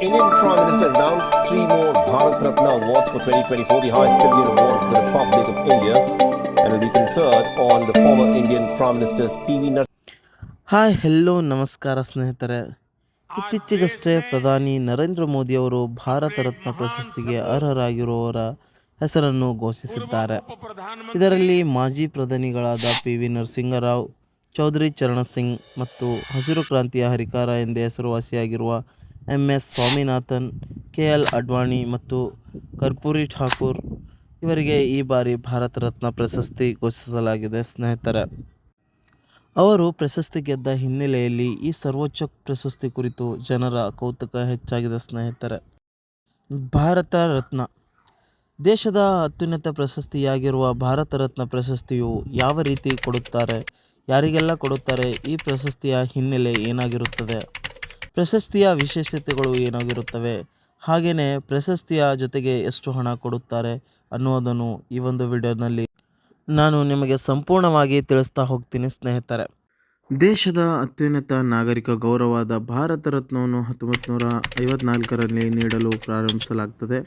Indian Prime Minister has announced three more Bharat Ratna awards for 2024, the highest civilian award of the Republic of India, and will be conferred on the former Indian Prime Ministers P.V. Nas. Hi hello ನಮಸ್ಕಾರ ಸ್ನೇಹಿತರೆ ಇತ್ತೀಚೆಗಷ್ಟೇ ಪ್ರಧಾನಿ ನರೇಂದ್ರ ಮೋದಿಯವರು ಭಾರತ ರತ್ನ ಪ್ರಶಸ್ತಿಗೆ ಅರ್ಹರಾಗಿರುವವರ ಹೆಸರನ್ನು ಘೋಷಿಸಿದ್ದಾರೆ ಇದರಲ್ಲಿ ಮಾಜಿ ಪ್ರಧಾನಿಗಳಾದ ಪಿ ವಿ ನರಸಿಂಹರಾವ್ ಚೌಧರಿ ಚರಣ ಸಿಂಗ್ ಮತ್ತು ಹಸಿರು ಕ್ರಾಂತಿಯ ಹರಿಕಾರ ಎಂದೇ ಹೆಸರುವಾಸಿಯಾಗಿರುವ M S Swaminathan, K L Advani ಮತ್ತು ಕರ್ಪೂರಿ ಠಾಕೂರ್ ಇವರಿಗೆ ಈ ಬಾರಿ ಭಾರತ ರತ್ನ ಪ್ರಶಸ್ತಿ ಘೋಷಿಸಲಾಗಿದೆ, ಸ್ನೇಹಿತರೆ. ಅವರು ಪ್ರಶಸ್ತಿ ಗೆದ್ದ ಹಿನ್ನೆಲೆಯಲ್ಲಿ ಈ ಸರ್ವೋಚ್ಚ ಪ್ರಶಸ್ತಿ ಕುರಿತು ಜನರ ಕೌತುಕ ಹೆಚ್ಚಾಗಿದೆ, ಸ್ನೇಹಿತರೆ. ಭಾರತ ರತ್ನ. ದೇಶದ ಅತ್ಯುನ್ನತ ಪ್ರಶಸ್ತಿಯಾಗಿರುವ ಭಾರತ ರತ್ನ ಪ್ರಶಸ್ತಿಯು ಯಾವ ರೀತಿ ಕೊಡುತ್ತಾರೆ, ಯಾರಿಗೆಲ್ಲ ಕೊಡುತ್ತಾರೆ, ಈ ಪ್ರಶಸ್ತಿಯ ಹಿನ್ನೆಲೆ ಏನಾಗಿರುತ್ತದೆ? ಪ್ರಶಸ್ತಿಯ ವಿಶೇಷತೆಗಳು ಏನಾಗಿರುತ್ತವೆ? ಹಾಗೆಯೇ ಪ್ರಶಸ್ತಿಯ ಜೊತೆಗೆ ಎಷ್ಟು ಹಣ ಕೊಡುತ್ತಾರೆ ಅನ್ನೋದನ್ನು ಈ ಒಂದು ವಿಡಿಯೋನಲ್ಲಿ ನಾನು ನಿಮಗೆ ಸಂಪೂರ್ಣವಾಗಿ ತಿಳಿಸ್ತಾ ಹೋಗ್ತೀನಿ ಸ್ನೇಹಿತರೆ. ದೇಶದ ಅತ್ಯುನ್ನತ ನಾಗರಿಕ ಗೌರವವಾದ ಭಾರತ ರತ್ನವನ್ನು ಹತ್ತೊಂಬತ್ತು ನೂರ ಐವತ್ನಾಲ್ಕರಲ್ಲಿ ನೀಡಲು ಪ್ರಾರಂಭಿಸಲಾಗ್ತದೆ.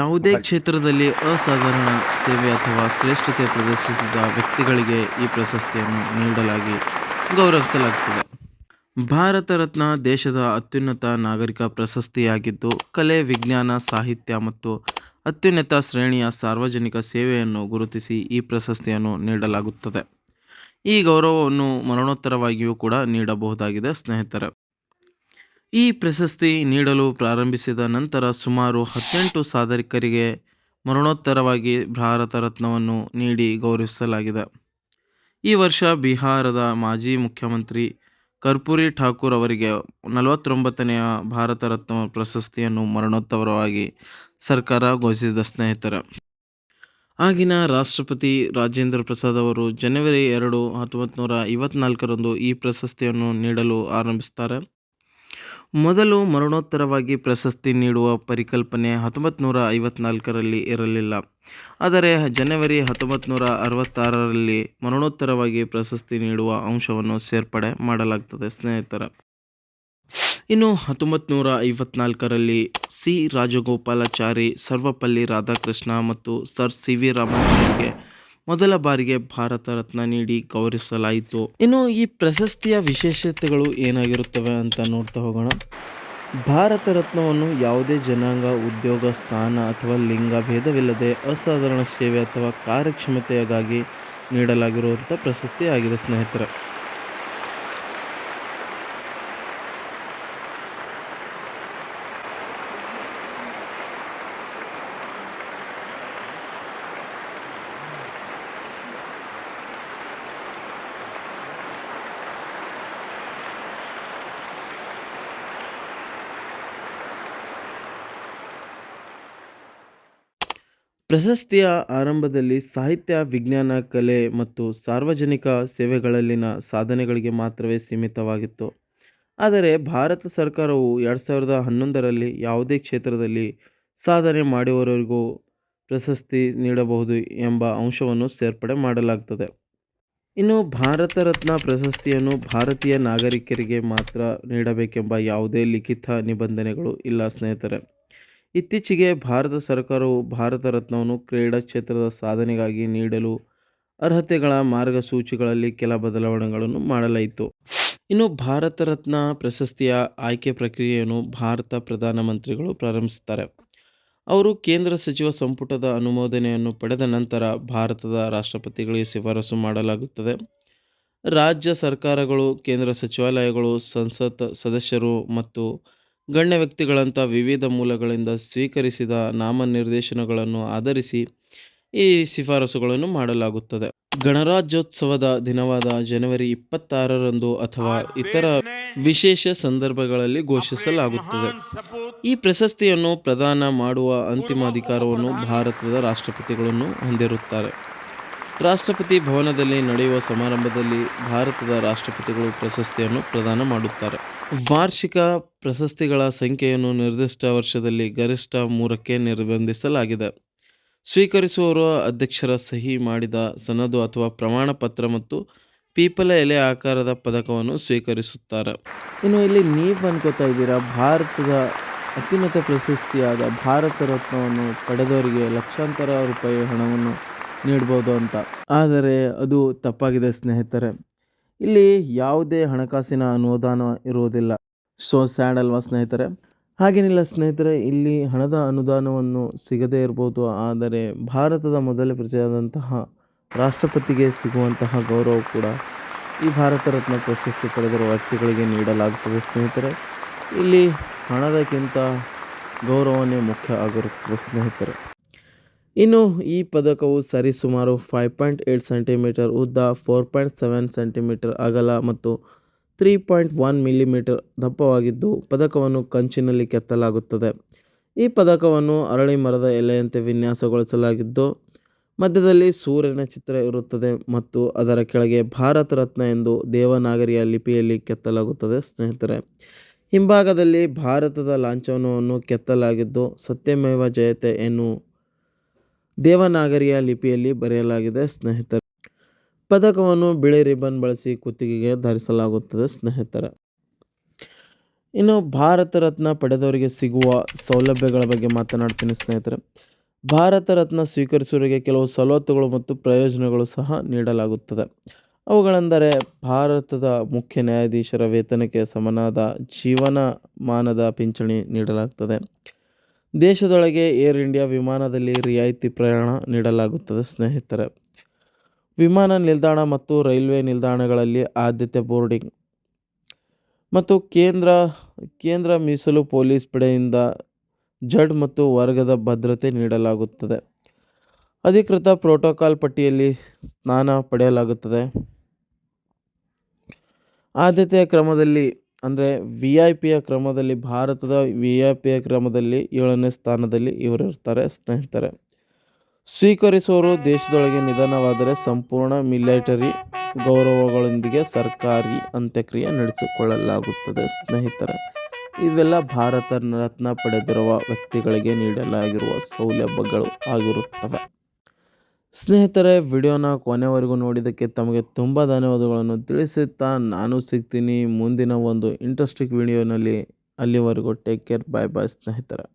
ಯಾವುದೇ ಕ್ಷೇತ್ರದಲ್ಲಿ ಅಸಾಧಾರಣ ಸೇವೆ ಅಥವಾ ಶ್ರೇಷ್ಠತೆ ಪ್ರದರ್ಶಿಸಿದ ವ್ಯಕ್ತಿಗಳಿಗೆ ಈ ಪ್ರಶಸ್ತಿಯನ್ನು ನೀಡಲಾಗಿ ಗೌರವಿಸಲಾಗ್ತದೆ. ಭಾರತ ರತ್ನ ದೇಶದ ಅತ್ಯುನ್ನತ ನಾಗರಿಕ ಪ್ರಶಸ್ತಿಯಾಗಿದ್ದು, ಕಲೆ, ವಿಜ್ಞಾನ, ಸಾಹಿತ್ಯ ಮತ್ತು ಅತ್ಯುನ್ನತ ಶ್ರೇಣಿಯ ಸಾರ್ವಜನಿಕ ಸೇವೆಯನ್ನು ಗುರುತಿಸಿ ಈ ಪ್ರಶಸ್ತಿಯನ್ನು ನೀಡಲಾಗುತ್ತದೆ. ಈ ಗೌರವವನ್ನು ಮರಣೋತ್ತರವಾಗಿಯೂ ಕೂಡ ನೀಡಬಹುದಾಗಿದೆ, ಸ್ನೇಹಿತರೆ. ಈ ಪ್ರಶಸ್ತಿ ನೀಡಲು ಪ್ರಾರಂಭಿಸಿದ ನಂತರ ಸುಮಾರು ಹದಿನೆಂಟು ಸಾಧಕರಿಗೆ ಮರಣೋತ್ತರವಾಗಿ ಭಾರತ ರತ್ನವನ್ನು ನೀಡಿ ಗೌರವಿಸಲಾಗಿದೆ. ಈ ವರ್ಷ ಬಿಹಾರದ ಮಾಜಿ ಮುಖ್ಯಮಂತ್ರಿ ಕರ್ಪೂರಿ ಠಾಕೂರ್ ಅವರಿಗೆ ನಲವತ್ತೊಂಬತ್ತನೆಯ ಭಾರತ ರತ್ನ ಪ್ರಶಸ್ತಿಯನ್ನು ಮರಣೋತ್ತರವಾಗಿ ಸರ್ಕಾರ ಘೋಷಿಸಿದ ಸ್ನೇಹಿತರ. ಆಗಿನ ರಾಷ್ಟ್ರಪತಿ ರಾಜೇಂದ್ರ ಪ್ರಸಾದ್ ಅವರು ಜನವರಿ ಎರಡು ಹತ್ತೊಂಬತ್ತು ನೂರ ಐವತ್ನಾಲ್ಕರಂದು ಈ ಪ್ರಶಸ್ತಿಯನ್ನು ನೀಡಲು ಆರಂಭಿಸ್ತಾರೆ. ಮೊದಲು ಮರಣೋತ್ತರವಾಗಿ ಪ್ರಶಸ್ತಿ ನೀಡುವ ಪರಿಕಲ್ಪನೆ ಹತ್ತೊಂಬತ್ತು ನೂರ ಐವತ್ನಾಲ್ಕರಲ್ಲಿ ಇರಲಿಲ್ಲ. ಆದರೆ ಜನವರಿ ಹತ್ತೊಂಬತ್ತು ನೂರ ಅರವತ್ತಾರರಲ್ಲಿ ಮರಣೋತ್ತರವಾಗಿ ಪ್ರಶಸ್ತಿ ನೀಡುವ ಅಂಶವನ್ನು ಸೇರ್ಪಡೆ ಮಾಡಲಾಗ್ತದೆ, ಸ್ನೇಹಿತರ. ಇನ್ನು ಹತ್ತೊಂಬತ್ತು ನೂರ ಐವತ್ನಾಲ್ಕರಲ್ಲಿ ಸಿ. ರಾಜಗೋಪಾಲಾಚಾರಿ, ಸರ್ವಪಲ್ಲಿ ರಾಧಾಕೃಷ್ಣ ಮತ್ತು ಸರ್ ಸಿ. ವಿ. ರಾಮನ್ ಮೊದಲ ಬಾರಿಗೆ ಭಾರತ ರತ್ನ ನೀಡಿ ಗೌರವಿಸಲಾಯಿತು. ಇನ್ನು ಈ ಪ್ರಶಸ್ತಿಯ ವಿಶೇಷತೆಗಳು ಏನಾಗಿರುತ್ತವೆ ಅಂತ ನೋಡ್ತಾ ಹೋಗೋಣ. ಭಾರತ ರತ್ನವನ್ನು ಯಾವುದೇ ಜನಾಂಗ, ಉದ್ಯೋಗ, ಸ್ಥಾನ ಅಥವಾ ಲಿಂಗ ಭೇದವಿಲ್ಲದೆ ಅಸಾಧಾರಣ ಸೇವೆ ಅಥವಾ ಕಾರ್ಯಕ್ಷಮತೆಗಾಗಿ ನೀಡಲಾಗಿರುವಂಥ ಪ್ರಶಸ್ತಿ ಆಗಿದೆ ಸ್ನೇಹಿತರೆ. ಪ್ರಶಸ್ತಿಯ ಆರಂಭದಲ್ಲಿ ಸಾಹಿತ್ಯ, ವಿಜ್ಞಾನ, ಕಲೆ ಮತ್ತು ಸಾರ್ವಜನಿಕ ಸೇವೆಗಳಲ್ಲಿನ ಸಾಧನೆಗಳಿಗೆ ಮಾತ್ರವೇ ಸೀಮಿತವಾಗಿತ್ತು. ಆದರೆ ಭಾರತ ಸರ್ಕಾರವು ಎರಡು ಸಾವಿರದ ಹನ್ನೊಂದರಲ್ಲಿ ಯಾವುದೇ ಕ್ಷೇತ್ರದಲ್ಲಿ ಸಾಧನೆ ಮಾಡುವವರಿಗೂ ಪ್ರಶಸ್ತಿ ನೀಡಬಹುದು ಎಂಬ ಅಂಶವನ್ನು ಸೇರ್ಪಡೆ ಮಾಡಲಾಗುತ್ತದೆ ಇನ್ನು ಭಾರತ ರತ್ನ ಪ್ರಶಸ್ತಿಯನ್ನು ಭಾರತೀಯ ನಾಗರಿಕರಿಗೆ ಮಾತ್ರ ನೀಡಬೇಕೆಂಬ ಯಾವುದೇ ಲಿಖಿತ ನಿಬಂಧನೆಗಳು ಇಲ್ಲ ಸ್ನೇಹಿತರೆ. ಇತ್ತೀಚೆಗೆ ಭಾರತ ಸರ್ಕಾರವು ಭಾರತ ರತ್ನವನ್ನು ಕ್ರೀಡಾ ಕ್ಷೇತ್ರದ ಸಾಧನೆಗಾಗಿ ನೀಡಲು ಅರ್ಹತೆಗಳ ಮಾರ್ಗಸೂಚಿಗಳಲ್ಲಿ ಕೆಲ ಬದಲಾವಣೆಗಳನ್ನು ಮಾಡಲಾಯಿತು. ಇನ್ನು ಭಾರತ ರತ್ನ ಪ್ರಶಸ್ತಿಯ ಆಯ್ಕೆ ಪ್ರಕ್ರಿಯೆಯನ್ನು ಭಾರತ ಪ್ರಧಾನಮಂತ್ರಿಗಳು ಪ್ರಾರಂಭಿಸುತ್ತಾರೆ. ಅವರು ಕೇಂದ್ರ ಸಚಿವ ಸಂಪುಟದ ಅನುಮೋದನೆಯನ್ನು ಪಡೆದ ನಂತರ ಭಾರತದ ರಾಷ್ಟ್ರಪತಿಗಳಿಗೆ ಶಿಫಾರಸು ಮಾಡಲಾಗುತ್ತದೆ. ರಾಜ್ಯ ಸರ್ಕಾರಗಳು, ಕೇಂದ್ರ ಸಚಿವಾಲಯಗಳು, ಸಂಸತ್ ಸದಸ್ಯರು ಮತ್ತು ಗಣ್ಯ ವ್ಯಕ್ತಿಗಳಂಥ ವಿವಿಧ ಮೂಲಗಳಿಂದ ಸ್ವೀಕರಿಸಿದ ನಾಮನಿರ್ದೇಶನಗಳನ್ನು ಆಧರಿಸಿ ಈ ಶಿಫಾರಸುಗಳನ್ನು ಮಾಡಲಾಗುತ್ತದೆ. ಗಣರಾಜ್ಯೋತ್ಸವದ ದಿನವಾದ ಜನವರಿ ಇಪ್ಪತ್ತಾರರಂದು ಅಥವಾ ಇತರ ವಿಶೇಷ ಸಂದರ್ಭಗಳಲ್ಲಿ ಘೋಷಿಸಲಾಗುತ್ತದೆ. ಈ ಪ್ರಶಸ್ತಿಯನ್ನು ಪ್ರದಾನ ಮಾಡುವ ಅಂತಿಮ ಅಧಿಕಾರವನ್ನು ಭಾರತದ ರಾಷ್ಟ್ರಪತಿಗಳನ್ನು ಹೊಂದಿರುತ್ತಾರೆ. ರಾಷ್ಟ್ರಪತಿ ಭವನದಲ್ಲಿ ನಡೆಯುವ ಸಮಾರಂಭದಲ್ಲಿ ಭಾರತದ ರಾಷ್ಟ್ರಪತಿಗಳು ಪ್ರಶಸ್ತಿಯನ್ನು ಪ್ರದಾನ ಮಾಡುತ್ತಾರೆ. ವಾರ್ಷಿಕ ಪ್ರಶಸ್ತಿಗಳ ಸಂಖ್ಯೆಯನ್ನು ನಿರ್ದಿಷ್ಟ ವರ್ಷದಲ್ಲಿ ಗರಿಷ್ಠ ಮೂರಕ್ಕೆ ನಿರ್ಬಂಧಿಸಲಾಗಿದೆ. ಸ್ವೀಕರಿಸುವವರು ಅಧ್ಯಕ್ಷರ ಸಹಿ ಮಾಡಿದ ಸನದು ಅಥವಾ ಪ್ರಮಾಣ ಪತ್ರ ಮತ್ತು ಪೀಪಲ ಎಲೆ ಆಕಾರದ ಪದಕವನ್ನು ಸ್ವೀಕರಿಸುತ್ತಾರೆ. ಇನ್ನು ಇಲ್ಲಿ ನೀವು ಅನ್ಕೋತಾ ಇದ್ದೀರಾ, ಭಾರತದ ಅತ್ಯುನ್ನತ ಪ್ರಶಸ್ತಿಯಾದ ಭಾರತ ರತ್ನವನ್ನು ಪಡೆದವರಿಗೆ ಲಕ್ಷಾಂತರ ರೂಪಾಯಿ ಹಣವನ್ನು ನೀಡ್ಬೋದು ಅಂತ. ಆದರೆ ಅದು ತಪ್ಪಾಗಿದೆ ಸ್ನೇಹಿತರೆ. ಇಲ್ಲಿ ಯಾವುದೇ ಹಣಕಾಸಿನ ಅನುದಾನ ಇರುವುದಿಲ್ಲ. ಸೊ ಸ್ಯಾಡ್ ಅಲ್ವಾ ಸ್ನೇಹಿತರೆ? ಹಾಗೇನಿಲ್ಲ ಸ್ನೇಹಿತರೆ, ಇಲ್ಲಿ ಹಣದ ಅನುದಾನವನ್ನು ಸಿಗದೇ ಇರ್ಬೋದು. ಆದರೆ ಭಾರತದ ಮೊದಲ ಪ್ರಜೆಯಾದಂತಹ ರಾಷ್ಟ್ರಪತಿಗೆ ಸಿಗುವಂತಹ ಗೌರವ ಕೂಡ ಈ ಭಾರತ ರತ್ನ ಪ್ರಶಸ್ತಿ ಪಡೆದಿರುವ ವ್ಯಕ್ತಿಗಳಿಗೆ ನೀಡಲಾಗುತ್ತದೆ ಸ್ನೇಹಿತರೆ. ಇಲ್ಲಿ ಹಣದಕ್ಕಿಂತ ಗೌರವನೇ ಮುಖ್ಯ ಆಗಿರುತ್ತದೆ ಸ್ನೇಹಿತರೆ. ಇನ್ನು ಈ ಪದಕವು ಸರಿಸುಮಾರು ಫೈವ್ ಪಾಯಿಂಟ್ ಏಟ್ ಸೆಂಟಿಮೀಟರ್ ಉದ್ದ ಫೋರ್ ಪಾಯಿಂಟ್ ಸೆವೆನ್ ಸೆಂಟಿಮೀಟರ್ ಅಗಲ ಮತ್ತು ತ್ರೀ ಪಾಯಿಂಟ್ ಒನ್ ಮಿಲಿಮೀಟರ್ ದಪ್ಪವಾಗಿದ್ದು, ಪದಕವನ್ನು ಕಂಚಿನಲ್ಲಿ ಕೆತ್ತಲಾಗುತ್ತದೆ. ಈ ಪದಕವನ್ನು ಅರಳಿ ಮರದ ಎಲೆಯಂತೆ ವಿನ್ಯಾಸಗೊಳಿಸಲಾಗಿದ್ದು, ಮಧ್ಯದಲ್ಲಿ ಸೂರ್ಯನ ಚಿತ್ರ ಇರುತ್ತದೆ ಮತ್ತು ಅದರ ಕೆಳಗೆ ಭಾರತ ರತ್ನ ಎಂದು ದೇವನಾಗರಿಯ ಲಿಪಿಯಲ್ಲಿ ಕೆತ್ತಲಾಗುತ್ತದೆ, ಸ್ನೇಹಿತರೆ. ಹಿಂಭಾಗದಲ್ಲಿ ಭಾರತದ ಲಾಂಛನವನ್ನು ಕೆತ್ತಲಾಗಿದ್ದು, ಸತ್ಯಮೇವ ಜಯತೆ ಎನ್ನು ದೇವನಾಗರಿಯ ಲಿಪಿಯಲ್ಲಿ ಬರೆಯಲಾಗಿದೆ ಸ್ನೇಹಿತರೆ. ಪದಕವನ್ನು ಬಿಳಿ ರಿಬ್ಬನ್ ಬಳಸಿ ಕುತ್ತಿಗೆಗೆ ಧರಿಸಲಾಗುತ್ತದೆ ಸ್ನೇಹಿತರ. ಇನ್ನು ಭಾರತ ರತ್ನ ಪಡೆದವರಿಗೆ ಸಿಗುವ ಸೌಲಭ್ಯಗಳ ಬಗ್ಗೆ ಮಾತನಾಡ್ತೀನಿ ಸ್ನೇಹಿತರೆ. ಭಾರತ ರತ್ನ ಸ್ವೀಕರಿಸುವವರಿಗೆ ಕೆಲವು ಸವಲತ್ತುಗಳು ಮತ್ತು ಪ್ರಯೋಜನಗಳು ಸಹ ನೀಡಲಾಗುತ್ತದೆ. ಅವುಗಳೆಂದರೆ ಭಾರತದ ಮುಖ್ಯ ನ್ಯಾಯಾಧೀಶರ ವೇತನಕ್ಕೆ ಸಮನಾದ ಜೀವನಮಾನದ ಪಿಂಚಣಿ ನೀಡಲಾಗುತ್ತದೆ ದೇಶದೊಳಗೆ ಏರ್ ಇಂಡಿಯಾ ವಿಮಾನದಲ್ಲಿ ರಿಯಾಯಿತಿ ಪ್ರಯಾಣ ನೀಡಲಾಗುತ್ತದೆ, ಸ್ನೇಹಿತರೆ. ವಿಮಾನ ನಿಲ್ದಾಣ ಮತ್ತು ರೈಲ್ವೆ ನಿಲ್ದಾಣಗಳಲ್ಲಿ ಆದ್ಯತೆ ಬೋರ್ಡಿಂಗ್ ಮತ್ತು ಕೇಂದ್ರ ಕೇಂದ್ರ ಮೀಸಲು ಪೊಲೀಸ್ ಪಡೆಯಿಂದ ಜಡ್ ಮತ್ತು ವರ್ಗದ ಭದ್ರತೆ ನೀಡಲಾಗುತ್ತದೆ. ಅಧಿಕೃತ ಪ್ರೋಟೋಕಾಲ್ ಪಟ್ಟಿಯಲ್ಲಿ ಸ್ನಾನ ಪಡೆಯಲಾಗುತ್ತದೆ. ಆದ್ಯತೆಯ ಕ್ರಮದಲ್ಲಿ ಅಂದರೆ ವಿ ಐ ಪಿಯ ಕ್ರಮದಲ್ಲಿ ಭಾರತದ ವಿ ಐ ಪಿಯ ಕ್ರಮದಲ್ಲಿ ಏಳನೇ ಸ್ಥಾನದಲ್ಲಿ ಇವರು ಇರ್ತಾರೆ, ಸ್ನೇಹಿತರೆ. ಸ್ವೀಕರಿಸುವವರು ದೇಶದೊಳಗೆ ನಿಧನವಾದರೆ ಸಂಪೂರ್ಣ ಮಿಲಿಟರಿ ಗೌರವಗಳೊಂದಿಗೆ ಸರ್ಕಾರಿ ಅಂತ್ಯಕ್ರಿಯೆ ನಡೆಸಿಕೊಳ್ಳಲಾಗುತ್ತದೆ, ಸ್ನೇಹಿತರೆ. ಇವೆಲ್ಲ ಭಾರತ ರತ್ನ ಪಡೆದಿರುವ ವ್ಯಕ್ತಿಗಳಿಗೆ ನೀಡಲಾಗಿರುವ ಸೌಲಭ್ಯಗಳು ಆಗಿರುತ್ತವೆ. ಸ್ನೇಹಿತರೆ, ವಿಡಿಯೋನ ಕೊನೆವರೆಗೂ ನೋಡಿದ್ದಕ್ಕೆ ತಮಗೆ ತುಂಬ ಧನ್ಯವಾದಗಳನ್ನು ತಿಳಿಸುತ್ತಾ ನಾನು ಸಿಗ್ತೀನಿ ಮುಂದಿನ ಒಂದು ಇಂಟ್ರೆಸ್ಟಿಂಗ್ ವಿಡಿಯೋನಲ್ಲಿ. ಅಲ್ಲಿವರೆಗೂ ಟೇಕ್ ಕೇರ್ ಬಾಯ್ ಬಾಯ್ ಸ್ನೇಹಿತರೆ.